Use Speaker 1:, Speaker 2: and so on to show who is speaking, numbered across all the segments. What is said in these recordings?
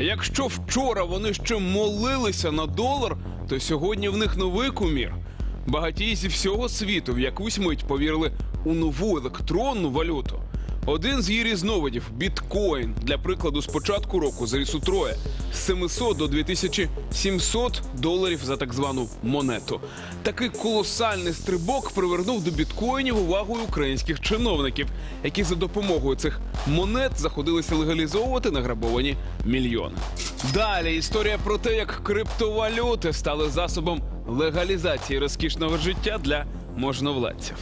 Speaker 1: Якщо вчора вони ще молилися на долар, то сьогодні в них новий кумір. Багатії зі всього світу в якусь мить повірили у нову електронну валюту. Один з її різновидів біткоін для прикладу з початку року заріс утроє з 700 до 2700 доларів за так звану монету. Такий колосальний стрибок привернув до біткоїнів увагу українських чиновників, які за допомогою цих монет заходилися легалізовувати награбовані мільйони. Далі історія про те, як криптовалюти стали засобом легалізації розкішного життя для можновладців.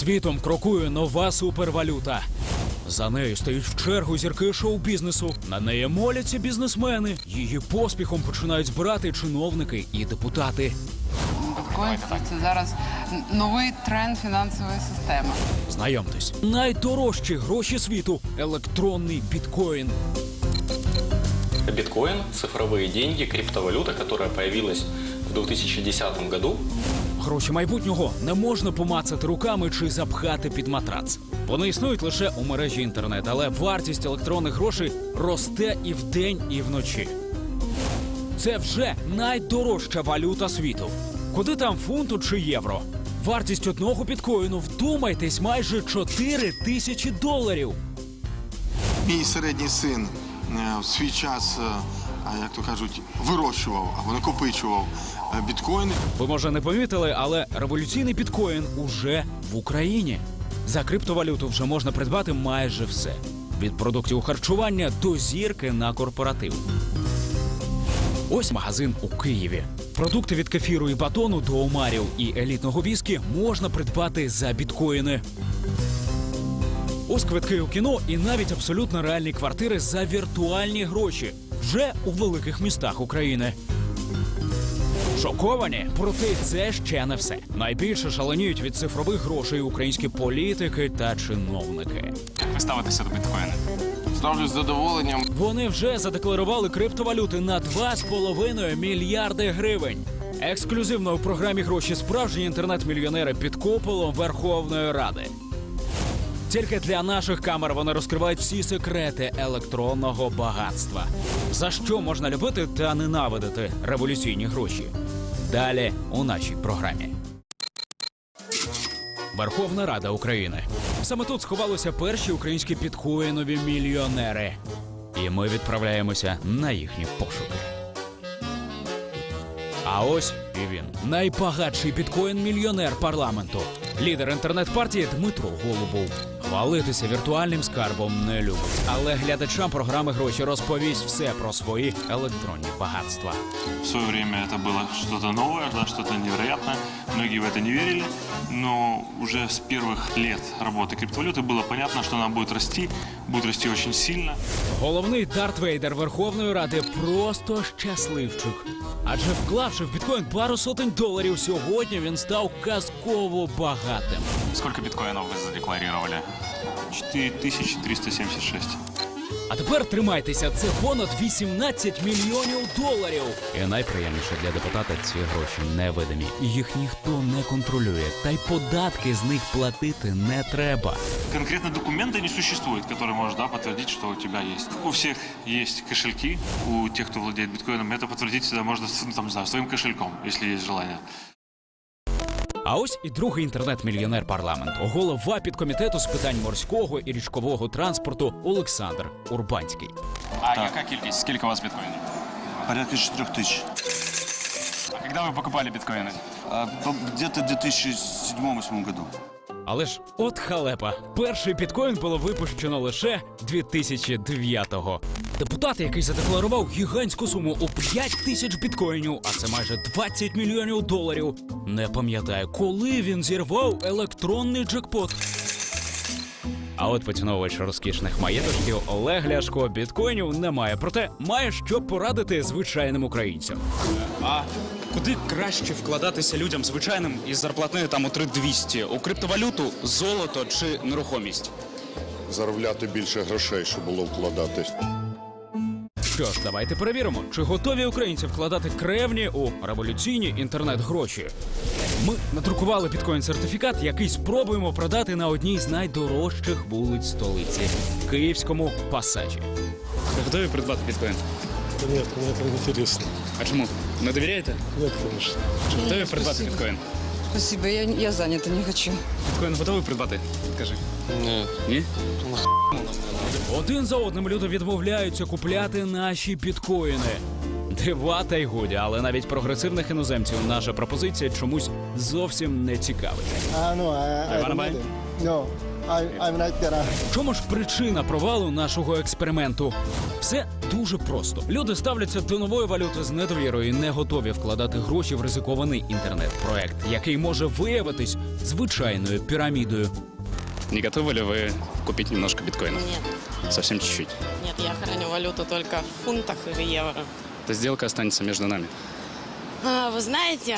Speaker 2: Світом крокує нова супервалюта. За нею стоять в чергу зірки шоу-бізнесу. На неї моляться бізнесмени. Її поспіхом починають збирати чиновники і депутати.
Speaker 3: Це зараз новий тренд фінансової системи.
Speaker 2: Знайомтесь, найдорожчі гроші світу електронний біткоін.
Speaker 4: Биткоин – цифровые деньги, криптовалюта, которая появилась в 2010 году.
Speaker 2: Гроші майбутнього не можна помацати руками чи запхати під матрац. Вони існують лише у мережі інтернет, але вартість електронних грошей росте і вдень, і вночі. Це вже найдорожча валюта світу. Куди там фунту чи євро? Вартість одного біткоїну, вдумайтесь, майже 4 тисячі доларів.
Speaker 5: Мій середній син е, в свій час, е, як то кажуть, вирощував або накопичував е, біткоїни.
Speaker 2: Ви може не помітили, але революційний біткоін уже в Україні. За криптовалюту вже можна придбати майже все: від продуктів харчування до зірки на корпоратив. Ось магазин у Києві. Продукти від кефіру і батону до омарів і елітного віскі можна придбати за біткоїни. Ось квитки у кіно і навіть абсолютно реальні квартири за віртуальні гроші вже у великих містах України. Шоковані, проте це ще не все. Найбільше шаленіють від цифрових грошей українські політики та чиновники.
Speaker 6: Як ви ставитеся до біткоїна?
Speaker 5: Ставлюсь з задоволенням.
Speaker 2: Вони вже задекларували криптовалюти на 2,5 мільярди гривень. Ексклюзивно у програмі гроші справжні інтернет-мільйонери під куполом Верховної Ради. Тільки для наших камер вони розкривають всі секрети електронного багатства. За що можна любити та ненавидити революційні гроші? Далі у нашій програмі. Верховна Рада України. Саме тут сховалися перші українські підкоїнові мільйонери. І ми відправляємося на їхні пошуки. А ось і він найбагатший біткоін-мільйонер парламенту, лідер інтернет-партії Дмитро Голубов. Хвалитися віртуальним скарбом не любить, але глядачам програми гроші розповість все про свої електронні багатства.
Speaker 7: В свое время это было что-то новое, да, что-то невероятное. Многие в это не верили, но уже с первых лет работы криптовалюты было понятно, что она будет расти, будет расти очень сильно.
Speaker 2: Головний Дарт Вейдер Верховної Ради просто щасливчик. Адже вклавши в біткоін пару сотень доларів, сьогодні він став казково багатим.
Speaker 6: Сколько біткоїнів ви задекларували?
Speaker 7: 4376.
Speaker 2: А тепер тримайтеся, це понад 18 мільйонів доларів. І найприємніше для депутата ці гроші невидимі. Їх ніхто не контролює, та й податки з них платити не треба.
Speaker 7: Конкретно документа не существует, который может да, подтвердить, что у тебя есть. У всех есть кошельки, у тех, кто владеет биткоином, это подтвердить всегда можно с, ну, там, не знаю, своим кошельком, если есть желание.
Speaker 2: А ось і другий інтернет-мільйонер парламенту, голова підкомітету з питань морського і річкового транспорту Олександр Урбанський.
Speaker 6: А яка кількість? Скільки у вас біткоїнів?
Speaker 8: Порядка 4 тысяч.
Speaker 6: А коли ви покупали біткоїни?
Speaker 8: Где-то в 2007-2008 году.
Speaker 2: Але ж от халепа. Перший біткоін було випущено лише 2009-го. Депутат, який задекларував гігантську суму у 5 тисяч біткоїнів, а це майже 20 мільйонів доларів, не пам'ятає, коли він зірвав електронний джекпот. А от поціновувач розкішних маєточків Олег Ляшко біткоїнів немає, проте має що порадити звичайним українцям.
Speaker 9: А куди краще вкладатися людям звичайним із зарплатнею там у 3200? У криптовалюту, золото чи нерухомість?
Speaker 10: заробляти більше грошей, щоб було вкладатись.
Speaker 2: Що ж, давайте перевіримо, чи готові українці вкладати кревні у революційні інтернет-гроші. Ми надрукували біткоін-сертифікат, який спробуємо продати на одній з найдорожчих вулиць столиці київському пасажі.
Speaker 9: Ви готові придбати біткоін?
Speaker 11: Нет, мне это не интересно.
Speaker 9: А чому? Не довіряєте?
Speaker 11: Нет, конечно.
Speaker 9: Чи готові придбати біткоін?
Speaker 3: Спасибо, я, я занята, не хочу.
Speaker 9: Біткоін готовий придбати? Скажи. Ні. Ні?
Speaker 2: Один за одним люди відмовляються купляти наші біткоїни. Дива та й годі, але навіть прогресивних іноземців наша пропозиція чомусь зовсім не цікавить.
Speaker 11: No, I, I'm not gonna.
Speaker 2: В Чому ж причина провалу нашого експерименту? Все дуже просто. Люди ставляться до нової валюти з недовірою і не готові вкладати гроші в ризикований інтернет-проект, який може виявитись звичайною пірамідою.
Speaker 9: Не готовы ли вы купить немножко биткоинов?
Speaker 12: Нет,
Speaker 9: Совсем чуть-чуть.
Speaker 12: нет, я храню валюту только в фунтах или евро.
Speaker 9: Эта сделка останется между нами.
Speaker 12: Вы знаете,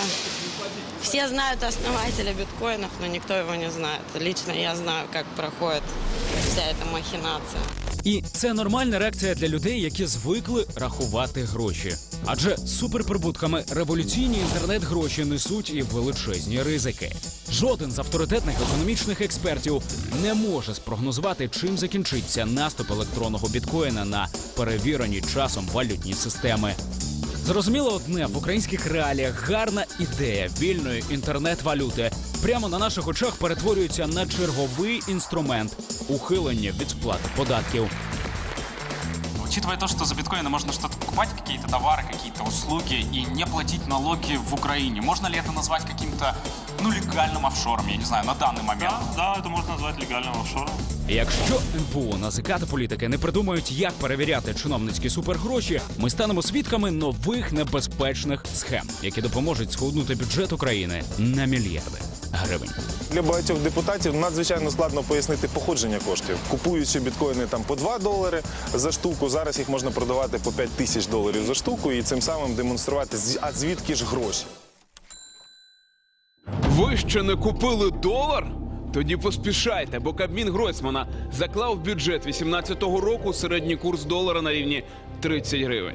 Speaker 12: все знают основателя биткоинов, но никто его не знает. Лично я знаю, как проходит вся эта махинация.
Speaker 2: І це нормальна реакція для людей, які звикли рахувати гроші. Адже з суперприбутками революційні інтернет-гроші несуть і величезні ризики. Жоден з авторитетних економічних експертів не може спрогнозувати, чим закінчиться наступ електронного біткоїна на перевірені часом валютні системи. Зрозуміло одне в українських реаліях гарна ідея вільної інтернет-валюти прямо на наших очах перетворюється на черговий інструмент ухилення від сплати податків
Speaker 6: Учитывая то, что за биткоины можно что-то покупать, какие-то товары, какие-то услуги и не платить налоги в Украине, можно ли это назвать каким-то, ну, легальным офшором, я не знаю, на данный момент?
Speaker 7: Да, да, это можно назвать легальным офшором.
Speaker 2: Якщо НБУ, НАЗК та політики не придумають, як перевіряти чиновницькі супергроші, ми станемо свідками нових небезпечних схем, які допоможуть схуднути бюджет України на мільярди гривень.
Speaker 13: Для багатьох депутатів надзвичайно складно пояснити походження коштів. Купуючи біткоїни там по 2 долари за штуку, зараз їх можна продавати по 5 тисяч доларів за штуку і цим самим демонструвати, а звідки ж гроші.
Speaker 1: Ви ще не купили долар? Тоді поспішайте, бо Кабмін Гройсмана заклав в бюджет 18-го року середній курс долара на рівні 30 гривень.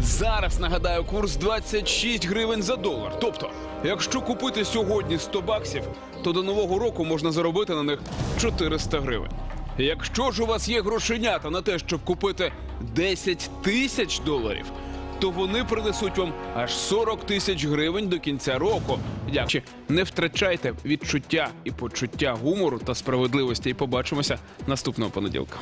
Speaker 1: Зараз нагадаю, курс 26 гривень за долар. Тобто, якщо купити сьогодні 100 баксів, то до нового року можна заробити на них 400 гривень. Якщо ж у вас є грошенята на те, щоб купити 10 тисяч доларів, то вони принесуть вам аж 40 тисяч гривень до кінця року. Дякую. Не втрачайте відчуття і почуття гумору та справедливості. І побачимося наступного понеділка.